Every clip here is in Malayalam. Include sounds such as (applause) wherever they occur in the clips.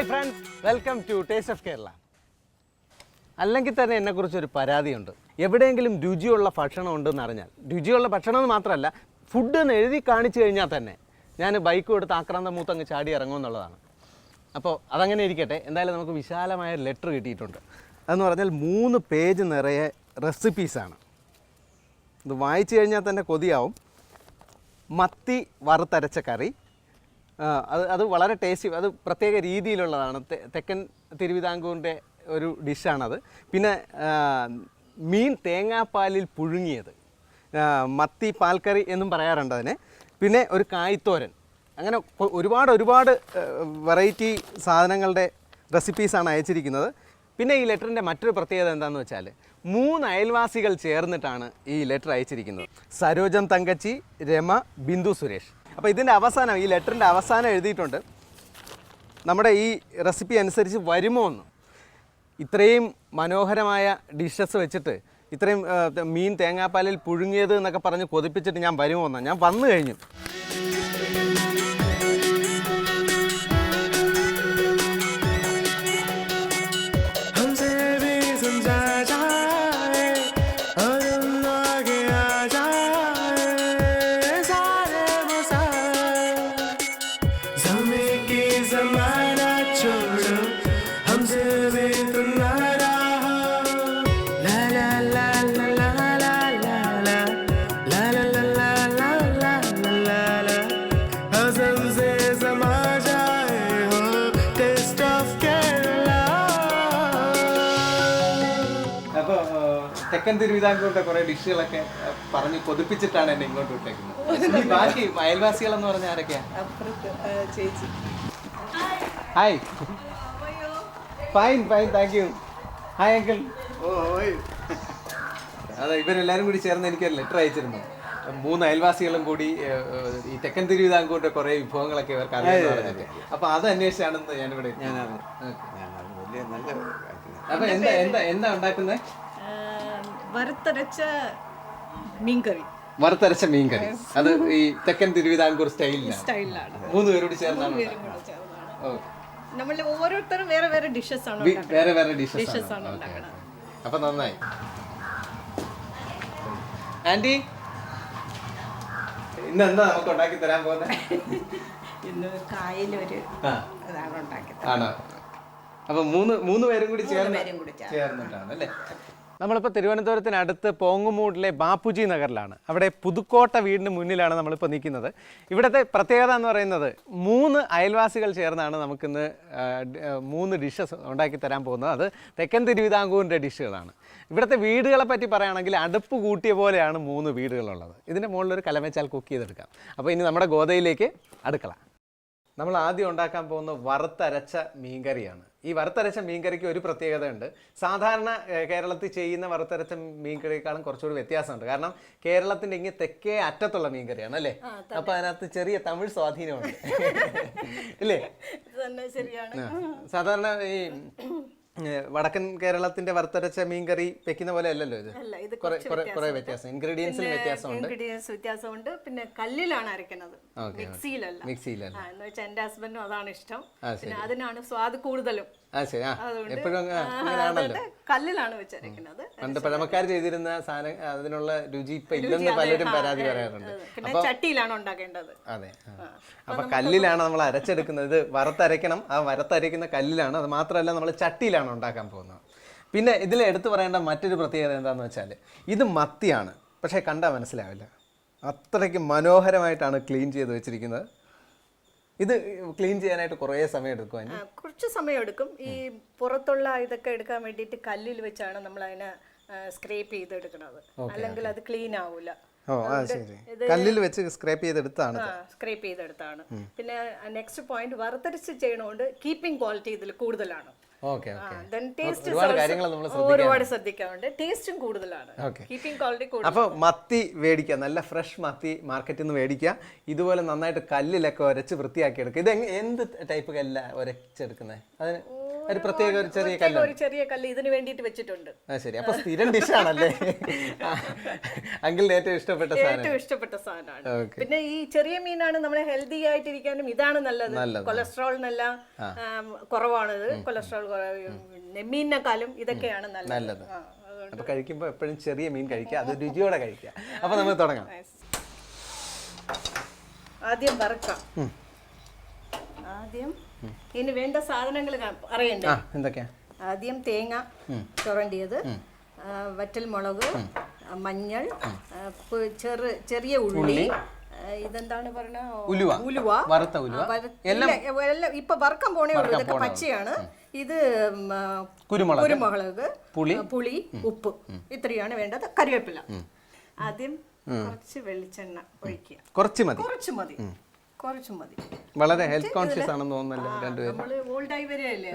Hi friends welcome to taste of Kerala അല്ലെങ്കിൽ തന്നെ എന്നെക്കുറിച്ചൊരു പരാതിയുണ്ട്. എവിടെയെങ്കിലും രുചിയുള്ള ഭക്ഷണം ഉണ്ടെന്ന് അറിഞ്ഞാൽ രുചിയുള്ള ഭക്ഷണം മാത്രമല്ല ഫുഡ് എന്ന് എഴുതി കാണിച്ചു കഴിഞ്ഞാൽ തന്നെ ഞാൻ ബൈക്ക് എടുത്ത് ആക്രാന്ത മൂത്തങ്ങ് ചാടി ഇറങ്ങും എന്നുള്ളതാണ്. അപ്പോൾ അതങ്ങനെ ഇരിക്കട്ടെ. എന്തായാലും നമുക്ക് വിശാലമായ ലെറ്റർ കിട്ടിയിട്ടുണ്ട്. അതെന്ന് പറഞ്ഞാൽ മൂന്ന് പേജ് നിറയെ റെസിപ്പീസാണ് ഇത് വായിച്ചു കഴിഞ്ഞാൽ തന്നെ കൊതിയാവും. മത്തി വറുത്തരച്ച കറി അത് അത് വളരെ ടേസ്റ്റി അത് പ്രത്യേക രീതിയിലുള്ളതാണ്. തെക്കൻ തിരുവിതാംകൂറിന്റെ ഒരു ഡിഷാണത്. പിന്നെ മീൻ തേങ്ങാപ്പാലിൽ പുഴുങ്ങിയത്. മത്തി പാൽക്കറി എന്നും പറയാറുണ്ട് അതിനെ. പിന്നെ ഒരു കായ്ത്തോരൻ. അങ്ങനെ ഒരുപാട് ഒരുപാട് വെറൈറ്റി സാധനങ്ങളുടെ റെസിപ്പീസാണ് അയച്ചിരിക്കുന്നത്. പിന്നെ ഈ ലെറ്ററിന്റെ മറ്റൊരു പ്രത്യേകത എന്താണെന്ന് വെച്ചാൽ മൂന്ന് അയൽവാസികൾ ചേർന്നിട്ടാണ് ഈ ലെറ്റർ അയച്ചിരിക്കുന്നത്. സരോജം തങ്കച്ചി രമ ബിന്ദു സുരേഷ്. അപ്പോൾ ഇതിന്റെ അവസാനം ഈ ലെറ്ററിന്റെ അവസാനം എഴുതിയിട്ടുണ്ട്. നമ്മുടെ ഈ റെസിപ്പി അനുസരിച്ച് വരുമോ എന്ന്. ഇത്രയും മനോഹരമായ ഡിഷസ് വെച്ചിട്ട് ഇത്രയും മീൻ തേങ്ങാപ്പാലിൽ പുഴുങ്ങിയത് എന്നൊക്കെ പറഞ്ഞ് കൊതിപ്പിച്ചിട്ട് ഞാൻ വരുമോ എന്നാണ് ഞാൻ വന്നു കഴിഞ്ഞു. തിരുവിതാംകൂറിന്റെ കുറെ ഡിഷുകളൊക്കെ പറഞ്ഞ് കൊതിപ്പിച്ചിട്ടാണ് എന്നെ ഇങ്ങോട്ട് വിട്ടേക്കുന്നത്. ഈ ബാക്കി അയൽവാസികൾ എന്ന് പറഞ്ഞാൽ ആരൊക്കെയാ ചേച്ചി. Hi fine fine thank you hi uncle അതെ ഇവരെല്ലാരും കൂടി ചേർന്ന് എനിക്ക് ലെറ്റർ അയച്ചിരുന്നു. മൂന്ന് അയൽവാസികളും കൂടി ഈ തെക്കൻ തിരുവിതാംകൂറിന്റെ കുറെ വിഭവങ്ങളൊക്കെ ഇവർക്ക് അറിയാമെന്ന് പറഞ്ഞിട്ട്. അപ്പൊ അത് അന്വേഷിച്ചാണെന്ന് ഞാനിവിടെ നല്ല അപ്പൊ എന്താ എന്താ എന്താ ഉണ്ടാക്കുന്നത്? വറുത്തരച്ച മീൻകറി. വറുത്തരച്ച മീൻകറി. അത് ഈ തെക്കൻ തിരുവിതാംകൂർ സ്റ്റൈലിലാണ്. മൂന്ന് പേരോട് ചേർന്നാണ് നമ്മൾ ഓരോരുത്തരും വേറെ വേറെ ഡിഷസ് ആണ് വേറെ വേറെ ഡിഷസ് ആണ്. അപ്പൊ നന്നായി. ആന്റി? ഇന്ന് എന്താ നമുക്ക് ഉണ്ടാക്കി തരാൻ പോകുന്നത് ഇന്ന് കായലൊരു ആ. ഇതാണ് ഉണ്ടാക്കിയത് ആണോ. അപ്പൊ മൂന്ന് മൂന്ന് പേരും കൂടി ചേർന്ന്. ചേർന്നിട്ടാണ് അല്ലേ? നമ്മളിപ്പോൾ തിരുവനന്തപുരത്തിനടുത്ത് പോങ്ങുമൂടിലെ ബാപ്പുജി നഗറിലാണ്. അവിടെ പുതുക്കോട്ട വീടിന് മുന്നിലാണ് നമ്മളിപ്പോൾ നിൽക്കുന്നത്. ഇവിടുത്തെ പ്രത്യേകത എന്ന് പറയുന്നത് മൂന്ന് അയൽവാസികൾ ചേർന്നാണ് നമുക്കിന്ന് മൂന്ന് ഡിഷസ് ഉണ്ടാക്കി തരാൻ പോകുന്നത്. അത് തെക്കൻ തിരുവിതാംകൂറിന്റെ ഡിഷുകളാണ് ഇവിടുത്തെ വീടുകളെ പറ്റി പറയുകയാണെങ്കിൽ അടുപ്പ് കൂട്ടിയ പോലെയാണ് മൂന്ന് വീടുകളുള്ളത്. ഇതിന്റെ മുകളിലൊരു കലമച്ചാൽ കുക്ക് ചെയ്തെടുക്കാം. അപ്പോൾ ഇനി നമ്മുടെ ഗോതയിലേക്ക് അടുക്കള. നമ്മൾ ആദ്യം ഉണ്ടാക്കാൻ പോകുന്ന വറുത്തരച്ച മീൻകറിയാണ്. ഈ വറുത്തരച്ച മീൻകറിക്ക് ഒരു പ്രത്യേകതയുണ്ട്. സാധാരണ കേരളത്തിൽ ചെയ്യുന്ന വറുത്തരച്ച മീൻകറിയേക്കാളും കുറച്ചുകൂടി വ്യത്യാസമുണ്ട്. കാരണം കേരളത്തിന്റെ ഇങ്ങനെ തെക്കേ അറ്റത്തുള്ള മീൻകറിയാണ് അല്ലേ? അപ്പൊ അതിനകത്ത് ചെറിയ തമിഴ് സ്വാധീനമുണ്ട്. (laughs) ഇല്ലേ? സാധാരണ ഈ വടക്കൻ കേരളത്തിന്റെ വറുത്തരച്ച മീൻകറി വെക്കുന്ന പോലെ അല്ലല്ലോ ഇത്? കുറെ വ്യത്യാസം. ഇൻഗ്രീഡിയൻസിൽ വ്യത്യാസമുണ്ട്. ഇൻഗ്രീഡിയൻസ് വ്യത്യാസമുണ്ട്. പിന്നെ കല്ലിലാണ് അരയ്ക്കുന്നത്. ഓക്കെ മിക്സിയിലല്ല. മിക്സിയിലല്ല. എന്ന് വെച്ചാൽ എന്റെ ഹസ്ബൻഡും അതാണ് ഇഷ്ടം. പിന്നെ അതിനാണ് സ്വാദ് കൂടുതലും. ആ ശരി. ആ എപ്പോഴും അങ്ങനെയാണല്ലോ കല്ലിലാണ് വെച്ചിരിക്കുന്നത് പണ്ട് പഴമക്കാർ ചെയ്തിരുന്ന സാധനം അതിനുള്ള രുചി ഇപ്പൊ ഇല്ലെന്ന് പലരും പരാതി പറയാറുണ്ട്. പിന്നെ ചട്ടിയിലാണ് ഉണ്ടാക്കേണ്ടത്. അതെ. അപ്പൊ കല്ലിലാണ് നമ്മൾ അരച്ചെടുക്കുന്നത്. ഇത് വറുത്തരയ്ക്കണം. ആ വറുത്തരയ്ക്കുന്ന കല്ലിലാണ്. അത് മാത്രമല്ല നമ്മൾ ചട്ടിയിലാണ് ഉണ്ടാക്കാൻ പോകുന്നത്. പിന്നെ ഇതിൽ എടുത്തു പറയേണ്ട മറ്റൊരു പ്രത്യേകത എന്താണെന്ന് വെച്ചാൽ ഇത് മത്തിയാണ്. പക്ഷേ കണ്ടാൽ മനസ്സിലാവില്ല. അത്രയ്ക്ക് മനോഹരമായിട്ടാണ് ക്ലീൻ ചെയ്ത് വെച്ചിരിക്കുന്നത്. ഇത് ക്ലീൻ ചെയ്യാനായിട്ട് കുറേ സമയം എടുക്കും കുറച്ച് സമയം എടുക്കും. ഈ പുറത്തുള്ള ഇതൊക്കെ എടുക്കാൻ വേണ്ടിയിട്ട് കല്ലിൽ വെച്ചാണ് നമ്മൾ അതിനെ സ്ക്രേപ്പ് ചെയ്തെടുക്കുന്നത്. അല്ലെങ്കിൽ അത് ക്ലീൻ ആവൂല. കല്ലിൽ വെച്ച് സ്ക്രേപ്പ് ചെയ്തെടുത്താണ് സ്ക്രേപ്പ് ചെയ്തെടുത്താണ്. പിന്നെ നെക്സ്റ്റ് പോയിന്റ് വറുത്തരച്ച് ചെയ്യണോണ്ട് കീപ്പിംഗ് ക്വാളിറ്റി ഇതിൽ കൂടുതലാണ്. ഒരുപാട് ശ്രദ്ധിക്കാറുണ്ട്. ടേസ്റ്റും കൂടുതലാണ്. കീപ്പിംഗ് ക്വാളിറ്റി അപ്പോൾ മത്തി മേടിക്കുക നല്ല ഫ്രഷ് മത്തി മാർക്കറ്റിൽ നിന്ന് മേടിക്കുക ഇതുപോലെ നന്നായിട്ട് കല്ലിലൊക്കെ ഉരച്ച് വൃത്തിയാക്കി എടുക്കുക ഇത് എന്ത് ടൈപ്പ് കല്ല ഉരച്ചെടുക്കുന്നത് അതിന് ഒരു പ്രത്യേക ഒരു ചെറിയ കല്ല് ഒരു ചെറിയ കല്ല് ഇതിന് വേണ്ടിയിട്ട് വെച്ചിട്ടുണ്ട്. ശരി. അപ്പൊ സ്ഥിരം ഡിഷാണല്ലേ? അങ്കിളിന് ഏറ്റവും ഇഷ്ടപ്പെട്ട ഏറ്റവും ഇഷ്ടപ്പെട്ട സാധനമാണ്. പിന്നെ ഈ ചെറിയ മീനാണ് നമ്മളെ ഹെൽത്തി ആയിട്ടിരിക്കാനും ഇതാണ് നല്ലത്. കൊളസ്ട്രോളിനെല്ലാം ആം, കുറവാണ് ഇത്. കൊളസ്ട്രോൾ മീനിനെക്കാളും ഇതൊക്കെയാണ് നല്ലത്. അപ്പൊ കഴിക്കുമ്പോ എപ്പോഴും ചെറിയ മീൻ കഴിക്കുക. അത് (laughs) രുചിയോടെ കഴിക്കുക. അപ്പൊ നമുക്ക് തുടങ്ങാം. ആദ്യം വറക്കാം. ആദ്യം ഇതിന് വേണ്ട സാധനങ്ങൾ അറിയണ്ടേ എന്തൊക്കെയാ? ആദ്യം തേങ്ങ ചുരണ്ടിയത് വറ്റൽ മുളക് മഞ്ഞൾ ചെറു ചെറിയ ഉള്ളി ഇതെന്താണ് പറഞ്ഞ ഉലുവ. വറുത്ത എല്ലാം ഇപ്പൊ വറക്കാൻ പോണേ ഉള്ളൂ. ഇതൊക്കെ പച്ചയാണ്. ഇത് കുരുമുളക്. കുരുമുളക് പുളി. പുളി ഉപ്പ്. ഇത്രയാണ് വേണ്ടത്. കറിവേപ്പില. ആദ്യം കുറച്ച് വെളിച്ചെണ്ണ ഒഴിക്കുക. കുറച്ച് മതി. കുറച്ച് മതി. കുറച്ച് മതി. വളരെ ഹെൽത്ത് കോൺഷ്യസ് ആണെന്ന് തോന്നുന്നല്ലോ രണ്ടുപേരും? ഓൾഡായി വരികയല്ലേ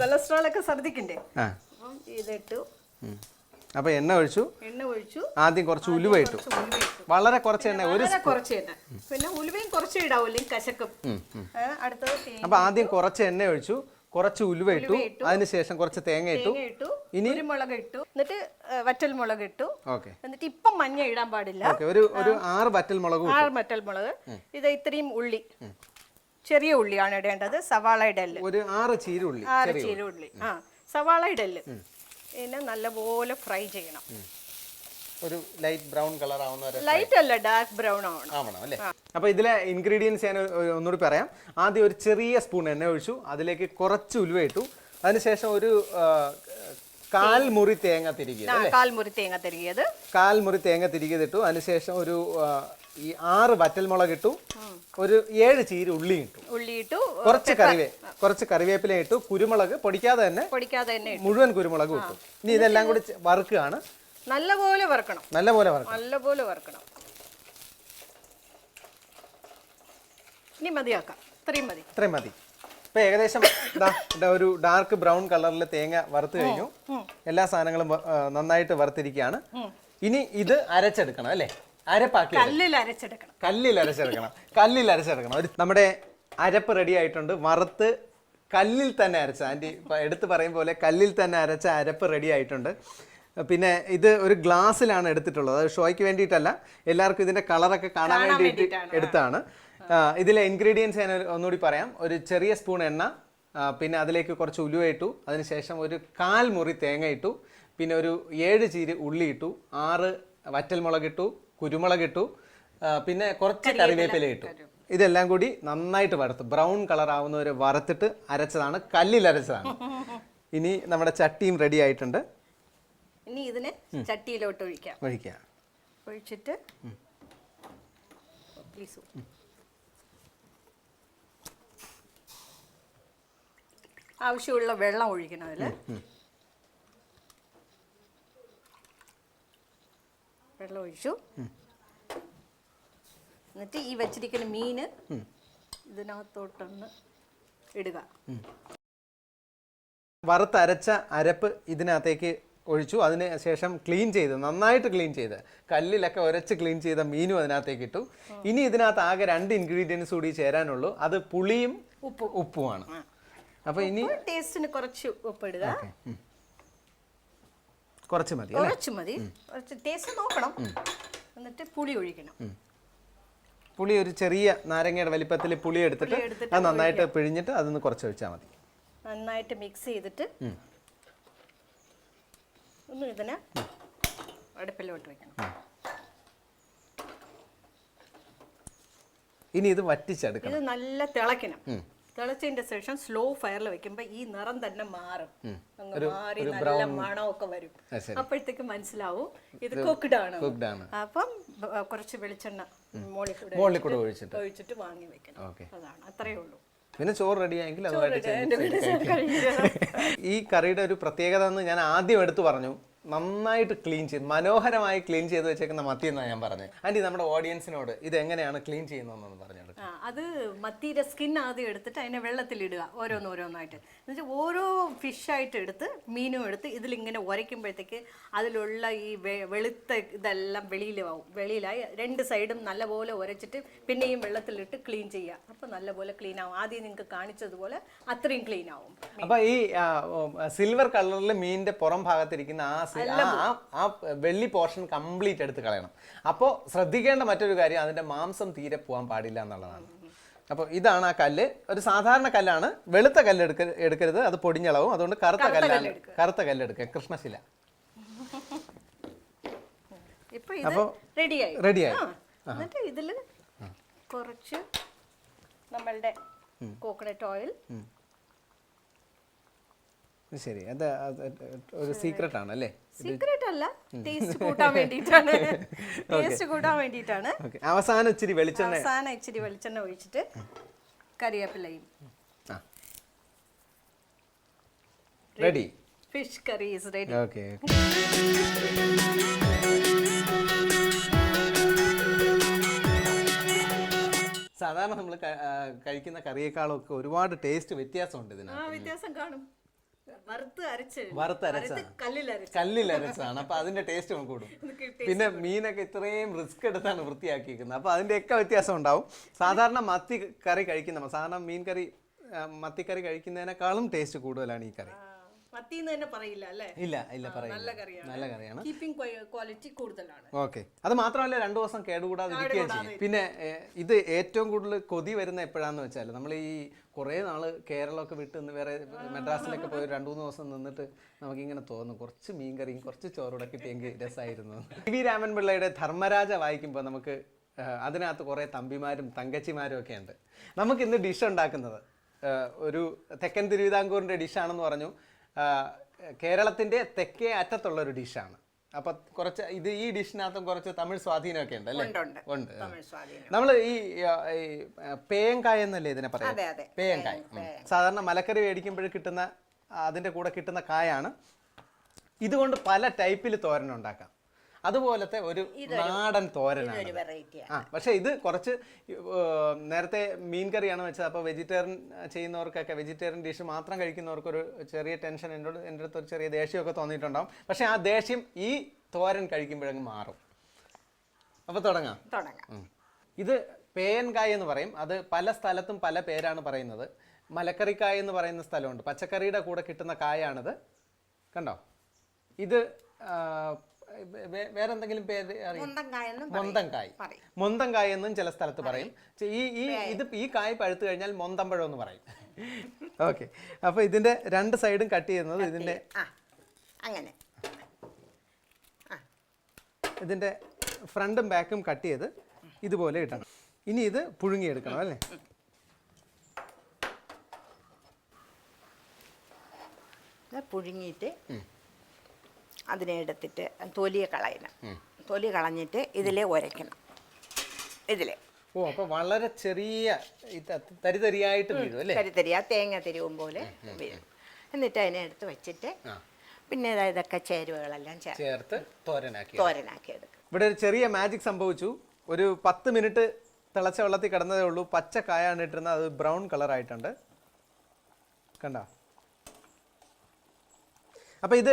കൊളസ്ട്രോൾ ഒക്കെ ശ്രദ്ധിക്കണ്ടേ അപ്പം ഇതിട്ടു. അപ്പൊ എണ്ണ ഒഴിച്ചു? എണ്ണ ഒഴിച്ചു. ആദ്യം കുറച്ച് ഉലുവ ഇട്ടു. വളരെ കുറച്ച് എണ്ണ ഒരു കുറച്ച് എണ്ണ. പിന്നെ ഉലുവയും കുറച്ച് ഇടാവൂല്ലേ കശക്കും. അടുത്തത് അപ്പൊ ആദ്യം കുറച്ച് എണ്ണ ഒഴിച്ചു. കുറച്ച് ഉലുവ ഇട്ടു അതിനുശേഷം കുറച്ച് തേങ്ങ ഇട്ടു. ഇട്ടു ഇനി മുളക് ഇട്ടു എന്നിട്ട് വറ്റൽ മുളക് ഇട്ടു ഓക്കെ. എന്നിട്ട് ഇപ്പം മഞ്ഞ ഇടാൻ പാടില്ല. ഒരു ഒരു ആറ് വറ്റൽ മുളകും ആറ് വറ്റൽ മുളക് ഇത് ഇത്രയും ഉള്ളി. ചെറിയ ഉള്ളിയാണ് ഇടേണ്ടത് സവാള ഇടൽ. ഒരു ആറ് ചീരുള്ളി ആറ് ചീര ഉള്ളി. ആ സവാള ഇടൽ. പിന്നെ നല്ലപോലെ ഫ്രൈ ചെയ്യണം. ഒരു ലൈറ്റ് ബ്രൗൺ കളർ ആവുന്ന വരെ ലൈറ്റ് അല്ല ഡാർക്ക് ബ്രൗൺ ആവണം ആവണം അല്ലേ? അപ്പൊ ഇതിലെ ഇൻഗ്രീഡിയൻസ് ഞാൻ ഒന്നുകൂടി പറയാം. ആദ്യം ഒരു ചെറിയ സ്പൂൺ എണ്ണ ഒഴിച്ചു അതിലേക്ക് കുറച്ച് ഉലുവ ഇട്ടു. അതിനുശേഷം ഒരു കാൽമുറി തേങ്ങ. തിരികെ കാൽമുറി തേങ്ങ തിരികിയത്. കാൽമുറി തേങ്ങ തിരികെ ഇട്ടു അതിനുശേഷം ഒരു ഈ ആറ് വറ്റൽമുളക് ഇട്ടു. ഒരു ഏഴ് ചീര ഉള്ളി ഇട്ടു. ഉള്ളി ഇട്ടു കുറച്ച് കറിവേ കുറച്ച് കറിവേപ്പില ഇട്ടു കുരുമുളക് പൊടിക്കാതെ തന്നെ പൊടിക്കാതെ തന്നെ മുഴുവൻ കുരുമുളക് ഇട്ടു. ഇനി ഇതെല്ലാം കൂടി വറുക്കുകയാണ്. നല്ലപോലെ വറുക്കണം. നല്ലപോലെ വറുക്കണം. നല്ലപോലെ വറുക്കണം. ഇനി മതിയാക്കാം. ഇത്രയും മതി. ഇത്രയും മതി. ഇപ്പൊ ഏകദേശം ഒരു ഡാർക്ക് ബ്രൗൺ കളറിൽ തേങ്ങ വറുത്ത് കഴിഞ്ഞു. എല്ലാ സാധനങ്ങളും നന്നായിട്ട് വറുത്തിരിക്കുകയാണ്. ഇനി ഇത് അരച്ചെടുക്കണം അല്ലേ? അരപ്പാക്കി കല്ലിൽ അരച്ചെടുക്കണം. കല്ലിൽ അരച്ചെടുക്കണം. കല്ലിൽ അരച്ചെടുക്കണം. ഒരു നമ്മുടെ അരപ്പ് റെഡി ആയിട്ടുണ്ട്. വറുത്ത് കല്ലിൽ തന്നെ അരച്ച. ആന്റി എടുത്തു എടുത്ത് പറയും പോലെ കല്ലിൽ തന്നെ അരച്ച അരപ്പ് റെഡി ആയിട്ടുണ്ട്. പിന്നെ ഇത് ഒരു ഗ്ലാസ്സിലാണ് എടുത്തിട്ടുള്ളത്. അത് ഷോയ്ക്ക് വേണ്ടിയിട്ടല്ല എല്ലാവർക്കും ഇതിന്റെ കളറൊക്കെ കാണാൻ വേണ്ടിയിട്ട് എടുത്താണ്. ഇതിലെ ഇൻഗ്രീഡിയൻസ് ഞാൻ ഒന്നുകൂടി പറയാം. ഒരു ചെറിയ സ്പൂൺ എണ്ണ പിന്നെ അതിലേക്ക് കുറച്ച് ഉലുവ ഇട്ടു. അതിനുശേഷം ഒരു കാൽ മുറി തേങ്ങ ഇട്ടു. പിന്നെ ഒരു ഏഴ് ചീര് ഉള്ളി ഇട്ടു. ആറ് വറ്റൽമുളക് ഇട്ടു. കുരുമുളക് ഇട്ടു. പിന്നെ കുറച്ച് കറിവേപ്പില ഇട്ടു. ഇതെല്ലാം കൂടി നന്നായിട്ട് വറുത്ത്. ബ്രൗൺ കളർ ആവുന്നവരെ വറുത്തിട്ട് അരച്ചതാണ്. കല്ലിൽ അരച്ചതാണ്. (laughs) ഇനി നമ്മുടെ ചട്ടിയും റെഡി ആയിട്ടുണ്ട്. ഇനി ഇതിനെ ചട്ടിയിലോട്ട് ഒഴിക്കാം. ഒഴിക്കാം. ഒഴിച്ചിട്ട് പ്ലീസ് ആവശ്യമുള്ള വെള്ളം ഒഴിക്കണം അതിൽ വെള്ളം ഒഴിച്ചു. എന്നിട്ട് ഈ വെച്ചിരിക്കുന്ന മീന് ഇതിനകത്തോട്ടൊന്ന് ഇടുക. വറുത്തരച്ച അരപ്പ് ഇതിനകത്തേക്ക് ഒഴിച്ചു. അതിന് ശേഷം ക്ലീൻ ചെയ്ത് നന്നായിട്ട് ക്ലീൻ ചെയ്ത് കല്ലിലൊക്കെ ഉരച്ച് ക്ലീൻ ചെയ്ത മീനും അതിനകത്തേക്ക് ഇട്ടു. ഇനി ഇതിനകത്ത് ആകെ രണ്ട് ഇൻഗ്രീഡിയൻസ് കൂടി ചേരാനുള്ളൂ. അത് പുളിയും ഉപ്പും. ഉപ്പുമാണ്. അപ്പൊ ഇനി ടേസ്റ്റിന് കുറച്ച് ഉപ്പിടുക കുറച്ച് മതി കുറച്ച് മതി. കുറച്ച് ടേസ്റ്റ് നോക്കണം. എന്നിട്ട് പുളി ഒഴിക്കണം. പുളി ഒരു ചെറിയ നാരങ്ങയുടെ വലിപ്പത്തിൽ പുളി എടുത്തിട്ട് എടുത്തിട്ട് അത് നന്നായിട്ട് പിഴിഞ്ഞിട്ട് അതൊന്ന് കുറച്ച് ഒഴിച്ചാൽ മതി. നന്നായിട്ട് മിക്സ് ചെയ്തിട്ട് ഒന്ന് ഇതിനെ അടുപ്പിലോട്ട് വെക്കണം. ഇനി ഇത് വറ്റിച്ചെടുക്കണം. ഇത് നല്ല തിളക്കണം തിളച്ചതിന്റെ ശേഷം സ്ലോ ഫയറിൽ വെക്കുമ്പോ ഈ നിറം തന്നെ മാറും. അങ്ങ് മാറി നല്ല മണമൊക്കെ വരും. അപ്പോഴത്തേക്ക് മനസ്സിലാവും ഇത് കുക്ക്ഡ് ആണ്. അപ്പം കുറച്ച് വെളിച്ചെണ്ണ മോളിക്കൂടെ ഒഴിച്ചിട്ട് വാങ്ങി വെക്കണം. അതാണ് അത്രയേ ഉള്ളൂ. പിന്നെ ചോറ് റെഡി ആയെങ്കിൽ അതുമായിട്ട്. ഈ കറിയുടെ ഒരു പ്രത്യേകത എന്ന് ഞാൻ ആദ്യം എടുത്തു പറഞ്ഞു. നന്നായിട്ട് ക്ലീൻ ചെയ്ത് മനോഹരമായി ക്ലീൻ ചെയ്ത് വെച്ചേക്കുന്ന മത്തി എന്നാണ് ഞാൻ പറഞ്ഞത്. ആന്റി നമ്മുടെ ഓഡിയൻസിനോട് ഇത് എങ്ങനെയാണ് ക്ലീൻ ചെയ്യുന്നതെന്നൊന്ന് പറഞ്ഞു കൊടുക്കുക ആ, അത് മത്തിയുടെ സ്കിൻ ആദ്യം എടുത്തിട്ട് അതിനെ വെള്ളത്തിലിടുക ഓരോന്ന് ഓരോന്നായിട്ട്. എന്നുവെച്ചാൽ ഓരോ ഫിഷായിട്ട് എടുത്ത് മീനും എടുത്ത് ഇതിലിങ്ങനെ ഉരയ്ക്കുമ്പോഴത്തേക്ക് അതിലുള്ള ഈ വെ- വെളുത്ത ഇതെല്ലാം വെളിയിലാവും വെളിയിലായി രണ്ട് സൈഡും നല്ലപോലെ ഉരച്ചിട്ട് പിന്നെയും വെള്ളത്തിലിട്ട് ക്ലീൻ ചെയ്യുക അപ്പോൾ നല്ലപോലെ ക്ലീൻ ആവും. ആദ്യം നിങ്ങൾക്ക് കാണിച്ചതുപോലെ അത്രയും ക്ലീൻ ആവും. അപ്പോൾ ഈ സിൽവർ കളറിൽ മീനിന്റെ പുറം ഭാഗത്തിരിക്കുന്ന ആ ആ- ആ- ആ വെള്ളി പോർഷൻ കംപ്ലീറ്റ് എടുത്ത് കളയണം. അപ്പോൾ ശ്രദ്ധിക്കേണ്ട മറ്റൊരു കാര്യം അതിന്റെ മാംസം തീരെ പോകാൻ പാടില്ല എന്നുള്ളതാണ്. അപ്പോൾ ഇതാണ് ആ കല്ല്. ഒരു സാധാരണ കല്ലാണ്. വെളുത്ത കല്ല് എടുക്ക എടുക്കരുത്. അത് പൊടിഞ്ഞളവും. അതുകൊണ്ട് കറുത്ത കല്ലാണ്. കറുത്ത കല്ല് എടുക്കുക. കൃഷ്ണശില. ഇത് റെഡിയായി. റെഡിയായി. എന്നിട്ട് ഇതിൽ കുറച്ച് നമ്മളുടെ കോക്കനട്ട് ഓയിൽ ശരി. അത് ഒരു സീക്രട്ട് ആണ് അല്ലേ സീക്രട്ട് അല്ല. ടേസ്റ്റ് കൂട്ടാൻ വേണ്ടിയിട്ടാണ്. (laughs) ടേസ്റ്റ് കൂട്ടാൻ വേണ്ടിയിട്ടാണ്. അവസാനം ഇച്ചിരി വെളിച്ചെണ്ണ. അവസാനം ഇച്ചിരി വെളിച്ചെണ്ണ ഒഴിച്ചിട്ട് കറിവേപ്പിലയും ready fish curry is ready okay സാധാരണ നമ്മൾ കഴിക്കുന്ന കറിയേക്കാളൊക്കെ ഒരുപാട് ടേസ്റ്റ് വ്യത്യാസമുണ്ട് ഇതിന് ഇതിനകത്ത് വ്യത്യാസം കാണും. അരച്ചതാണ് അപ്പൊ അതിന്റെ ടേസ്റ്റ് നമുക്ക് കൂടും. (laughs) പിന്നെ മീനൊക്കെ ഇത്രയും റിസ്ക് എടുത്താണ് വൃത്തിയാക്കിയിരിക്കുന്നത് അപ്പൊ അതിന്റെയൊക്കെ വ്യത്യാസം ഉണ്ടാവും. സാധാരണ മത്തി കറി കഴിക്കുന്ന സാധാരണ മീൻ കറി മത്തിക്കറി കഴിക്കുന്നതിനേക്കാളും ടേസ്റ്റ് കൂടുതലാണ് ഈ കറി. തന്നെ പറയില്ല അല്ലേ? ഇല്ല ഇല്ല പറയില്ല നല്ല കറിയാണ്. നല്ല കറിയാണ്. കീപ്പിംഗ് ക്വാളിറ്റി കൂടുതലാണ്. ഓക്കെ. അത് മാത്രമല്ല രണ്ടു ദിവസം കേടുകൂടാതെ ഇരിക്കുകയും ചെയ്യും. പിന്നെ ഇത് ഏറ്റവും കൂടുതൽ കൊതി വരുന്ന എപ്പോഴാന്ന് വെച്ചാൽ നമ്മൾ ഈ കുറേ നാൾ കേരളമൊക്കെ വിട്ട് നിന്ന് വേറെ മെഡ്രാസിലൊക്കെ പോയി രണ്ടു മൂന്ന് ദിവസം നിന്നിട്ട് നമുക്കിങ്ങനെ തോന്നും കുറച്ച് മീൻകറിയും കുറച്ച് ചോറൂടെ കിട്ടിയെങ്കിൽ രസമായിരുന്നു വി രാമൻ പിള്ളയുടെ ധർമ്മരാജ വായിക്കുമ്പോൾ നമുക്ക് അതിനകത്ത് കുറേ തമ്പിമാരും തങ്കച്ചിമാരും ഒക്കെ ഉണ്ട്. നമുക്ക് ഇന്ന് ഡിഷ് ഉണ്ടാക്കുന്നത് ഒരു തെക്കൻ തിരുവിതാംകൂറിന്റെ ഡിഷാണെന്ന് പറഞ്ഞു. കേരളത്തിന്റെ തെക്കേ അറ്റത്തുള്ള ഒരു ഡിഷാണ്. അപ്പൊ കുറച്ച് ഇത് ഈ ഡിഷിനകത്തും കുറച്ച് തമിഴ് സ്വാധീനമൊക്കെ ഉണ്ട് അല്ലേ? ഉണ്ട്. നമ്മൾ ഈ പേയങ്കായ എന്നല്ലേ ഇതിനെ പറയാം. പേയങ്കായ സാധാരണ മലക്കറി മേടിക്കുമ്പോൾ കിട്ടുന്ന അതിന്റെ കൂടെ കിട്ടുന്ന കായാണ്. ഇതുകൊണ്ട് പല ടൈപ്പിൽ തോരൻ ഉണ്ടാക്കാം അതുപോലത്തെ ഒരു നാടൻ തോരനാണ് ആ പക്ഷെ ഇത് കുറച്ച് നേരത്തെ മീൻ കറിയാണ് വെച്ചത്. അപ്പോൾ വെജിറ്റേറിയൻ ചെയ്യുന്നവർക്കൊക്കെ വെജിറ്റേറിയൻ ഡിഷ് മാത്രം കഴിക്കുന്നവർക്ക് ഒരു ചെറിയ ടെൻഷൻ എന്റെ എന്റെ അടുത്ത് ഒരു ചെറിയ ദേഷ്യമൊക്കെ തോന്നിയിട്ടുണ്ടാവും. പക്ഷെ ആ ദേഷ്യം ഈ തോരൻ കഴിക്കുമ്പോഴങ്ങ് മാറും. അപ്പോൾ തുടങ്ങാം. തുടങ്ങാം. ഇത് പേയൻകായ എന്ന് പറയും. അത് പല സ്ഥലത്തും പല പേരാണ് പറയുന്നത്. മലക്കറിക്കായ എന്ന് പറയുന്ന സ്ഥലമുണ്ട്. പച്ചക്കറിയുടെ കൂടെ കിട്ടുന്ന കായാണിത്. കണ്ടോ? ഇത് വേറെ എന്തെങ്കിലും പേര് മൊന്തങ്കായ്. മൊന്തങ്കായ്. എന്നും ചില സ്ഥലത്ത് പറയും. ഈ ഈ ഇത് ഈ കായ് പഴുത്തു കഴിഞ്ഞാൽ മൊന്തമ്പഴം എന്ന് പറയും. (laughs) ഓക്കെ അപ്പൊ ഇതിന്റെ രണ്ട് സൈഡും കട്ട് ചെയ്യുന്നത് ഇതിന്റെ അങ്ങനെ. ഇതിന്റെ ഫ്രണ്ടും ബാക്കും കട്ട് ചെയ്ത് ഇതുപോലെ ഇടണം. ഇനി ഇത് പുഴുങ്ങിയെടുക്കണം അല്ലേ? പുഴുങ്ങിയിട്ട് അതിനെ എടുത്തിട്ട് തൊലിയെ കളയണം. തൊലി കളഞ്ഞിട്ട് ഇതിലെ ഉരയ്ക്കണം ഇതിലെ. ഓ അപ്പൊ വളരെ ചെറിയ തരിതരിയായിട്ട് വീഴും അല്ലേ? തരി ആ തേങ്ങ തിരിവും പോലെ വീഴും. എന്നിട്ട് അതിനെ എടുത്ത് വെച്ചിട്ട് പിന്നെ ഇതൊക്കെ ചേരുവകളെല്ലാം ചേർത്ത് തോരനാക്കി തോരനാക്കി എടുക്കും. ഇവിടെ ഒരു ചെറിയ മാജിക് സംഭവിച്ചു. ഒരു പത്ത് മിനിറ്റ് തിളച്ച വെള്ളത്തിൽ കിടന്നതേ ഉള്ളൂ. പച്ച കായാണ് ഇട്ടിരുന്നത് അത് ബ്രൗൺ കളർ ആയിട്ടുണ്ട് കണ്ട? അപ്പോൾ ഇത്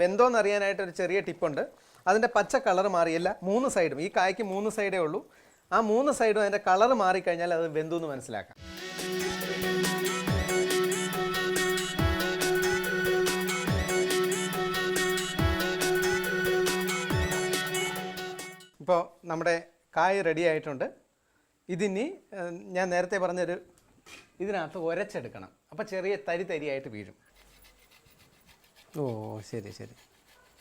വെന്തോ വെന്തോന്ന് അറിയാനായിട്ട് ഒരു ചെറിയ ടിപ്പുണ്ട്. അതിന്റെ പച്ച കളർ മാറിയല്ല. മൂന്ന് സൈഡും. ഈ കായ്ക്ക് മൂന്ന് സൈഡേ ഉള്ളൂ. ആ മൂന്ന് സൈഡും അതിന്റെ കളർ മാറിക്കഴിഞ്ഞാൽ അത് വെന്തു എന്ന് മനസ്സിലാക്കാം. ഇപ്പോൾ നമ്മുടെ കായ് റെഡി ആയിട്ടുണ്ട്. ഇതിനി ഞാൻ നേരത്തെ പറഞ്ഞൊരു ഇതിനകത്ത് ഒരച്ചെടുക്കണം. അപ്പോൾ ചെറിയ തരി തരിയായിട്ട് വീഴും. ഓ ശരി ശരി.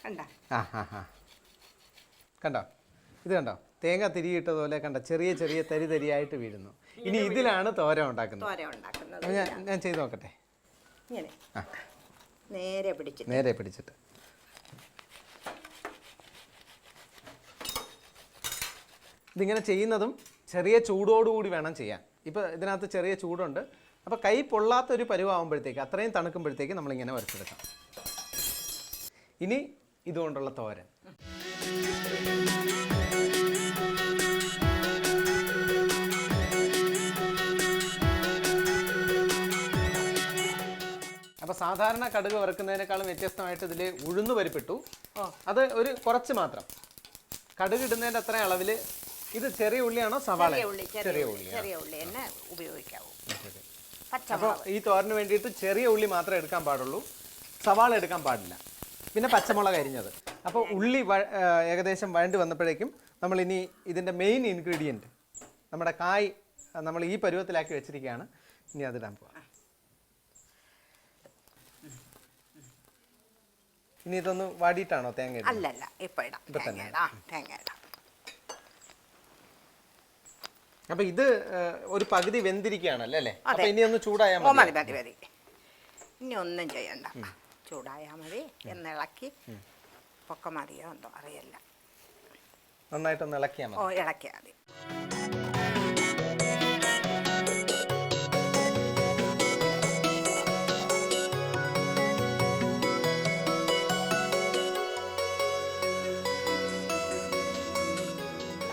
കണ്ട? ആ ഹാ ഹാ കണ്ടോ? ഇത് കണ്ടോ? തേങ്ങ തിരിയിട്ടതുപോലെ കണ്ട? ചെറിയ ചെറിയ തരി തരിയായിട്ട് വീഴുന്നു. ഇനി ഇതിലാണ് തോര ഉണ്ടാക്കുന്നത്. തോര ഉണ്ടാക്കുന്നത്. അപ്പോൾ ഞാൻ ഞാൻ ചെയ്ത് നോക്കട്ടെ? ഇങ്ങനെ. ആ. നേരെ പിടിച്ചിട്ട്. നേരെ പിടിച്ചിട്ട്. ഇതിങ്ങനെ ചെയ്യുന്നതും ചെറിയ ചൂടോടുകൂടി വേണം ചെയ്യാൻ. ഇപ്പൊ ഇതിനകത്ത് ചെറിയ ചൂടുണ്ട്. അപ്പോൾ കൈ പൊള്ളാത്ത പൊള്ളാത്തൊരു പരുവാകുമ്പോഴത്തേക്ക് അത്രയും തണുക്കുമ്പോഴത്തേക്ക് നമ്മളിങ്ങനെ വരച്ചെടുക്കാം. ഇനി ഇതുകൊണ്ടുള്ള തോരൻ. അപ്പോൾ സാധാരണ കടുക് വറുക്കുന്നതിനേക്കാളും വ്യത്യസ്തമായിട്ട് ഇതിൽ ഉഴുന്ന് പരിപ്പിട്ടു. അത് ഒരു കുറച്ച് മാത്രം. കടുക് ഇടുന്നതിന്റെ അത്ര അളവിൽ ഇത് ചെറിയ ഉള്ളിയാണോ സവാള? ചെറിയ ഉള്ളി ഉള്ളി ഉപയോഗിക്കാവൂ. അപ്പോൾ ഈ തോരന് വേണ്ടിയിട്ട് ചെറിയ ഉള്ളി മാത്രമേ എടുക്കാൻ പാടുള്ളൂ. സവാള എടുക്കാൻ പാടില്ല. പിന്നെ പച്ചമുളക് അരിഞ്ഞത്. അപ്പോൾ ഉള്ളി ഏകദേശം വഴണ്ടി വന്നപ്പോഴേക്കും നമ്മൾ ഇനി ഇതിന്റെ മെയിൻ ഇൻഗ്രീഡിയന്റ് നമ്മുടെ കായ് നമ്മൾ ഈ പരുവത്തിലാക്കി വെച്ചിരിക്കുകയാണ്. ഇനി അതിടാൻ പോവാം. ഇനി ഇതൊന്ന് വാടിയിട്ടാണോ തേങ്ങ? അല്ലല്ല ഇപ്പൊ ഇടാം. ഇപ്പൊ തേങ്ങ. ഇടാം തേങ്ങ ഇടാം. അപ്പൊ ഇത് ഒരു പകുതി വെന്തിരിക്കുകയാണല്ലോ അല്ലേ. അപ്പൊ ഇനി ഒന്ന് ചൂടായാൽ മതി. മതി മതി ഇനി ഒന്നും ചെയ്യണ്ട. ചൂടായാൽ മതി എന്നിളക്കി പൊക്ക മതിയോ എന്തോ അറിയില്ല. നന്നായിട്ടൊന്ന് ഇളക്കിയാൽ ഓ ഇളക്കിയാൽ മതി.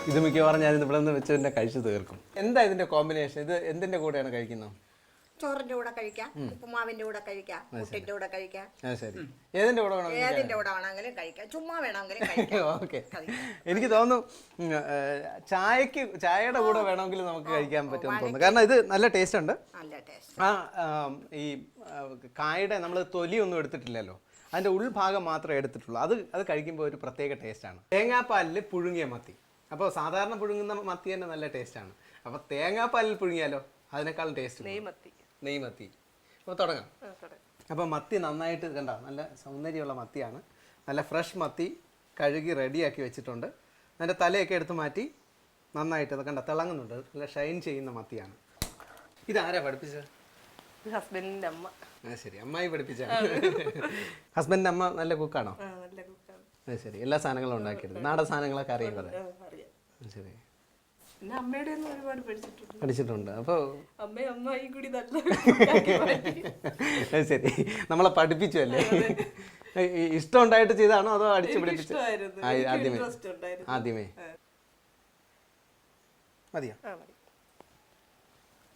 ഇത് മിക്കവാറും ഞാൻ ഇവിടെ നിന്ന് വെച്ച് തന്നെ കഴിച്ചു തീർക്കും. എന്താ ഇതിന്റെ കോമ്പിനേഷൻ ഇത് എന്തിന്റെ കൂടെയാണ് കഴിക്കുന്നത്? ചോറിന്റെ കൂടെ കഴിക്കാം ഉപ്പുമാവിന്റെ കൂടെ കഴിക്കാം മുട്ടിന്റെ കൂടെ കഴിക്കാം. ഏതിന്റെ കൂടെ വേണം ഏതിന്റെ കൂടെ വേണമെങ്കിലും കഴിക്കാം. ചുമ്മാ വേണമെങ്കിലും (laughs) കഴിക്കാം. ഓക്കെ. എനിക്ക് തോന്നുന്നു ചായക്ക് ചായയുടെ കൂടെ വേണമെങ്കിൽ നമുക്ക് കഴിക്കാൻ പറ്റുമെന്ന് തോന്നുന്നു. കാരണം ഇത് നല്ല ടേസ്റ്റ് ഉണ്ട്. നല്ല ടേസ്റ്റ് ആ ഈ കായുടെ നമ്മൾ തൊലിയൊന്നും എടുത്തിട്ടില്ലല്ലോ. അതിന്റെ ഉൾഭാഗം മാത്രമേ എടുത്തിട്ടുള്ളൂ. അത് അത് കഴിക്കുമ്പോൾ ഒരു പ്രത്യേക ടേസ്റ്റാണ് തേങ്ങാപ്പാലിൽ പുഴുങ്ങിയ മത്തി. അപ്പോൾ സാധാരണ പുഴുങ്ങുന്ന മത്തി തന്നെ നല്ല ടേസ്റ്റാണ് അപ്പോൾ തേങ്ങാപ്പാലിൽ പുഴുങ്ങിയാലോ? അതിനേക്കാളും ടേസ്റ്റ് നെയ്മത്തി. നെയ് മത്തി. അപ്പോൾ തുടങ്ങാം. അപ്പോൾ മത്തി നന്നായിട്ട് കണ്ട നല്ല സൗന്ദര്യമുള്ള മത്തിയാണ്. നല്ല ഫ്രഷ് മത്തി കഴുകി റെഡിയാക്കി വെച്ചിട്ടുണ്ട്. അതിന്റെ തലയൊക്കെ എടുത്ത് മാറ്റി നന്നായിട്ട് അത് കണ്ട തിളങ്ങുന്നുണ്ട്. നല്ല ഷൈൻ ചെയ്യുന്ന മത്തിയാണ്. ഇതാരാ പഠിപ്പിച്ചത്? ഹസ്ബൻഡിന്റെ അമ്മ. ആ ശരി. അമ്മായി പഠിപ്പിച്ച. ഹസ്ബൻഡിന്റെ അമ്മ നല്ല കുക്കാണോ? അത് ശരി. എല്ലാ സാധനങ്ങളും ഉണ്ടാക്കിയിരുന്നു നാടൻ സാധനങ്ങളൊക്കെ അറിയുന്നത് ശരി. പിന്നെ അമ്മയുടെ ഒന്നും ഒരുപാട് പഠിച്ചിട്ടുണ്ട്. പഠിച്ചിട്ടുണ്ട്. അപ്പോൾ അമ്മയും അമ്മായി കൂടി നല്ല (laughs) ശരി. നമ്മളെ പഠിപ്പിച്ചു അല്ലേ ഇഷ്ടം ഉണ്ടായിട്ട് ചെയ്താണോ അതോ അടിച്ചു പിടിപ്പിച്ചു? ആദ്യമേ. ആദ്യമേ. മതിയോ? അപ്പൊ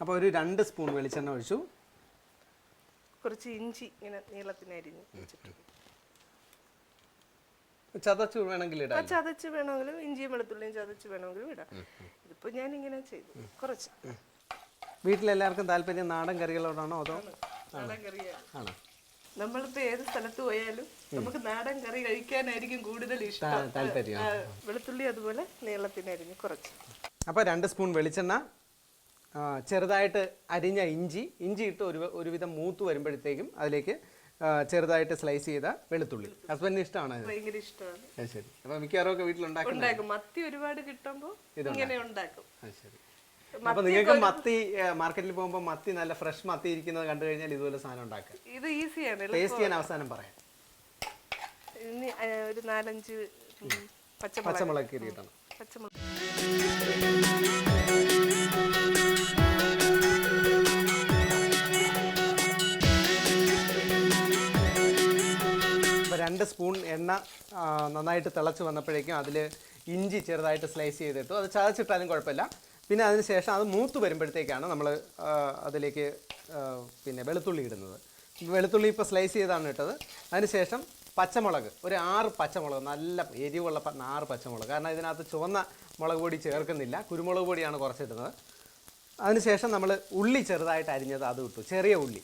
അപ്പോൾ ഒരു രണ്ട് സ്പൂൺ വെളിച്ചെണ്ണ ഒഴിച്ചു. കുറച്ച് ഇഞ്ചി ഇങ്ങനെ നീളത്തിന് അരിഞ്ഞ് വെച്ചിട്ടുണ്ട്. ചതച്ചു വേണമെങ്കിൽ ഇടാം. ചതച്ച് വേണമെങ്കിലും ഇഞ്ചിയും വെളുത്തുള്ളിയും ചതച്ച് വേണമെങ്കിലും ഇടാം. ഇതിപ്പോ ഞാൻ ഇങ്ങനെ ചെയ്തു. കുറച്ച്. വീട്ടിലെല്ലാവർക്കും താല്പര്യം നാടൻ കറികളോടാണോ അതോ? നാടൻ കറിയാണ്. ആണോ. നമ്മളിപ്പോ ഏത് സ്ഥലത്ത് പോയാലും നമുക്ക് നാടൻ കറി കഴിക്കാനായിരിക്കും കൂടുതൽ ഇഷ്ടം. താല്പര്യം. വെളുത്തുള്ളി അതുപോലെ നീളത്തിന് അരിഞ്ഞ് കുറച്ച്. അപ്പോൾ രണ്ട് സ്പൂൺ വെളിച്ചെണ്ണ ചെറുതായിട്ട് അരിഞ്ഞ ഇഞ്ചി. ഇഞ്ചി ഇട്ട് ഒരു ഒരുവിധം മൂത്ത് വരുമ്പോഴത്തേക്കും അതിലേക്ക് ചെറുതായിട്ട് സ്ലൈസ് ചെയ്ത വെളുത്തുള്ളി. ഹസ്ബൻഡിന് ഇഷ്ടമാണ് ഭയങ്കര ഇഷ്ടമാണ് ശരി. അപ്പോൾ മിക്കവാറും ഒക്കെ മത്തി ഒരുപാട് കിട്ടുമ്പോൾ ഇങ്ങനെ ഉണ്ടാക്കും. ശരി. അപ്പോൾ നിങ്ങൾക്ക് മത്തി മാർക്കറ്റിൽ പോകുമ്പോൾ മത്തി നല്ല ഫ്രഷ് മത്തി ഇരിക്കുന്നത് കണ്ടു കഴിഞ്ഞാൽ ഇതുപോലെ സാധനം ഉണ്ടാക്കുക. ഇത് ഈസിയാണ് ടേസ്റ്റ് ചെയ്യാൻ അവസാനം പറയാം. ഒരു നാലഞ്ച് പച്ചമുളക്. പച്ചമുളക് പച്ചമുളക്. എണ്ണ നന്നായിട്ട് തിളച്ച് വന്നപ്പോഴേക്കും അതിൽ ഇഞ്ചി ചെറുതായിട്ട് സ്ലൈസ് ചെയ്തിട്ടു. അത് ചതച്ചിട്ടാലും കുഴപ്പമില്ല. പിന്നെ അതിന് ശേഷം അത് മൂത്ത് വരുമ്പോഴത്തേക്കാണ് നമ്മൾ അതിലേക്ക് പിന്നെ വെളുത്തുള്ളി ഇടുന്നത്. വെളുത്തുള്ളി ഇപ്പോൾ സ്ലൈസ് ചെയ്താണ് ഇട്ടത്. അതിനുശേഷം പച്ചമുളക് ഒരു ആറ് പച്ചമുളക് നല്ല എരിവുള്ള ആറ് പച്ചമുളക്. കാരണം ഇതിനകത്ത് ചുവന്ന മുളക് പൊടി ചേർക്കുന്നില്ല. കുരുമുളക് പൊടിയാണ് കുറച്ചിടുന്നത്. അതിനുശേഷം നമ്മൾ ഉള്ളി ചെറുതായിട്ട് അരിഞ്ഞത് അത് ഇട്ടു. ചെറിയ ഉള്ളി.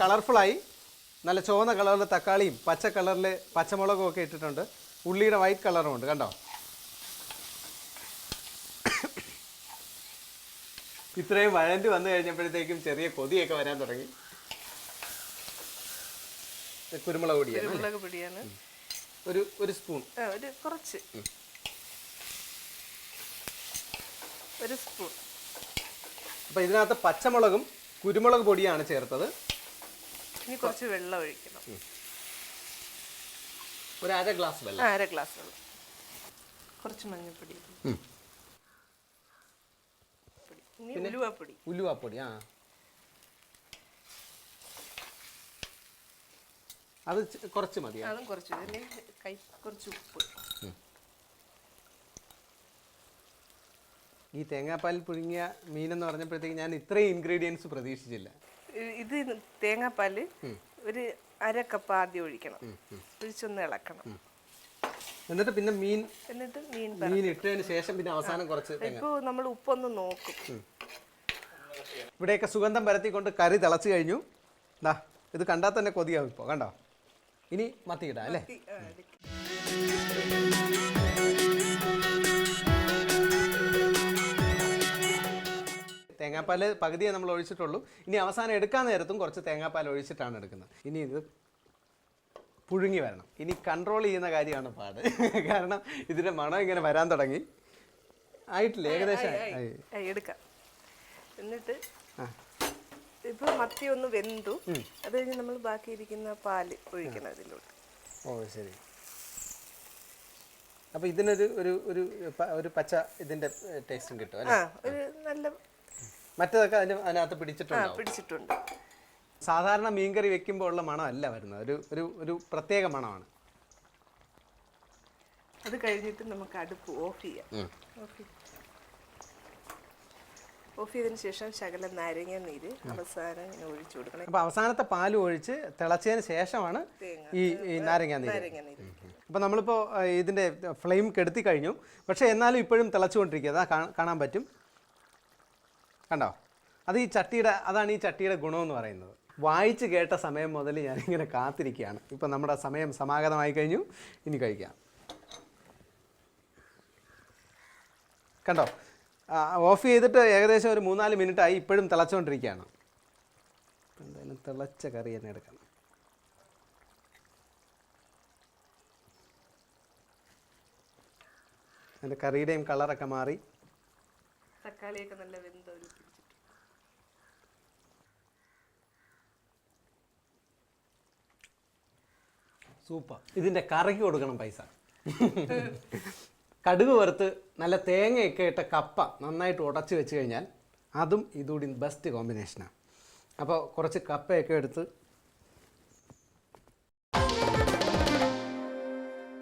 കളർഫുള്ളായി. നല്ല ചുവന്ന കളറിൽ തക്കാളിയും പച്ച കളറിൽ പച്ചമുളകും ഒക്കെ ഇട്ടിട്ടുണ്ട്. ഉള്ളിയുടെ വൈറ്റ് കളറും ഉണ്ട് കണ്ടോ? ഇത്രയും വഴണ്ടി വന്നു കഴിഞ്ഞപ്പോഴത്തേക്കും ചെറിയ കൊതിയൊക്കെ വരാൻ തുടങ്ങി. കുരുമുളക് പൊടിയാണ് കുരുമുളക് പൊടിയാണ്. ഒരു ഒരു സ്പൂൺ. ഒരു കുറച്ച്. ഒരു സ്പൂൺ. അപ്പോൾ ഇതിനകത്ത് പച്ചമുളകും കുരുമുളക് പൊടിയാണ് ചേർത്തത്. ഇനി കുറച്ച് വെള്ളം ഒഴിക്കണം. ഒരു അര ഗ്ലാസ് വെള്ളം. അര ഗ്ലാസ് വെള്ളം. കുറച്ച് മഞ്ഞൾപ്പൊടി ഇനി ഉലുവാപ്പൊടി. ഉലുവാപ്പൊടി ആ. അത് കുറച്ച് മതി അതും കുറച്ച് ഇതിൽ കൈ കുറച്ച് ഉപ്പ്. ഈ തേങ്ങാപ്പാൽ പുഴുങ്ങിയ മീനെന്ന് പറഞ്ഞപ്പോഴത്തേക്ക് ഞാൻ ഇത്രയും ഇൻഗ്രീഡിയൻസ് പ്രതീക്ഷിച്ചില്ല. ഇത് തേങ്ങാപ്പാൽ ഒരു അര കപ്പ് ആദ്യം ഒഴിക്കണം. ഒഴിച്ചൊന്ന് ഇളക്കണം. എന്നിട്ട് പിന്നെ മീൻ എന്നിട്ട് മീൻ മീൻ ഇട്ടതിന് ശേഷം പിന്നെ അവസാനം കുറച്ച് ഇപ്പോൾ നമ്മൾ ഉപ്പൊന്ന് നോക്കും. ഇവിടെയൊക്കെ സുഗന്ധം പരത്തിക്കൊണ്ട് കറി തിളച്ച് കഴിഞ്ഞു. ദാ ഇത് കണ്ടാൽ തന്നെ കൊതിയാവും ഇപ്പോൾ കണ്ടോ? ഇനി മത്തിയിടാം അല്ലേ? തേങ്ങാപ്പാൽ പകുതിയെ നമ്മൾ ഒഴിച്ചിട്ടുള്ളൂ. ഇനി അവസാനം എടുക്കാൻ നേരത്തും കുറച്ച് തേങ്ങാപ്പാൽ ഒഴിച്ചിട്ടാണ് എടുക്കുന്നത്. ഇനി ഇത് പുഴുങ്ങി വരണം. ഇനി കൺട്രോൾ ചെയ്യുന്ന കാര്യമാണ് പാട്. (laughs) കാരണം ഇതിന്റെ മണം ഇങ്ങനെ വരാൻ തുടങ്ങി. ആയിട്ടില്ല? ഏകദേശം. എടുക്കാം. എന്നിട്ട് ഇപ്പോൾ ഇപ്പൊ മത്തി ഒന്ന് വെന്തു. അത് കഴിഞ്ഞ് നമ്മൾ ബാക്കിയിരിക്കുന്ന പാൽ ഒഴിക്കണം അതിലൂടെ ഓ ശരി. അപ്പോൾ ഇതിനൊരു ഒരു ഒരു പച്ച ഇതിന്റെ ടേസ്റ്റും കിട്ടും ഒരു നല്ല മറ്റതൊക്കെ അതിന് അതിനകത്ത് പിടിച്ചിട്ടുണ്ട് പിടിച്ചിട്ടുണ്ട്. സാധാരണ മീൻകറി വെക്കുമ്പോൾ ഉള്ള മണമല്ല വരുന്നത്. ഒരു ഒരു ഒരു പ്രത്യേക മണമാണ്. അത് കഴിഞ്ഞിട്ട് നമുക്ക് അടുപ്പ് ഓഫ് ചെയ്യാം. ഓഫ് ചെയ്ത് ഓഫ് ചെയ്തതിന് ശേഷം ശകല നാരങ്ങ നീര് അവസാനം ഇങ്ങനെ ഒഴിച്ചു കൊടുക്കണം. അപ്പോൾ അവസാനത്തെ പാൽ ഒഴിച്ച് തിളച്ചതിന് ശേഷമാണ് ഈ ഈ നാരങ്ങ നീര്. നാരങ്ങ നീര്. അപ്പോൾ നമ്മളിപ്പോൾ ഇതിന്റെ ഫ്ലെയിം കെടുത്തി കഴിഞ്ഞു. പക്ഷേ എന്നാലും ഇപ്പോഴും തിളച്ചുകൊണ്ടിരിക്കുക. അതാ കാണാൻ പറ്റും. കണ്ടോ? അത് ഈ ചട്ടിയുടെ അതാണ് ഈ ചട്ടിയുടെ ഗുണമെന്ന് പറയുന്നത്. വായിച്ച് കേട്ട സമയം മുതൽ ഞാനിങ്ങനെ കാത്തിരിക്കുകയാണ്. ഇപ്പം നമ്മുടെ സമയം സമാഗതമായി കഴിഞ്ഞു. ഇനി കഴിക്കാം. കണ്ടോ? ഓഫ് ചെയ്തിട്ട് ഏകദേശം ഒരു മൂന്നാൽ മിനിറ്റ് ആയി ഇപ്പോഴും തിളച്ചുകൊണ്ടിരിക്കുകയാണ് എന്തായാലും തിളച്ച കറി തന്നെ എടുക്കണം. അതിന്റെ കറിയുടെയും കളറൊക്കെ മാറി. തക്കാളിയൊക്കെ നല്ല വെന്ത ഒരു സൂപ്പർ. ഇതിന്റെ കറക്കി കൊടുക്കണം പൈസ. കടുക് വറുത്ത് നല്ല തേങ്ങയൊക്കെ ഇട്ട കപ്പ നന്നായിട്ട് ഉടച്ച് വെച്ച് കഴിഞ്ഞാൽ അതും ഇതുകൂടി ബെസ്റ്റ് കോമ്പിനേഷനാണ് അപ്പോൾ കുറച്ച് കപ്പയൊക്കെ എടുത്ത്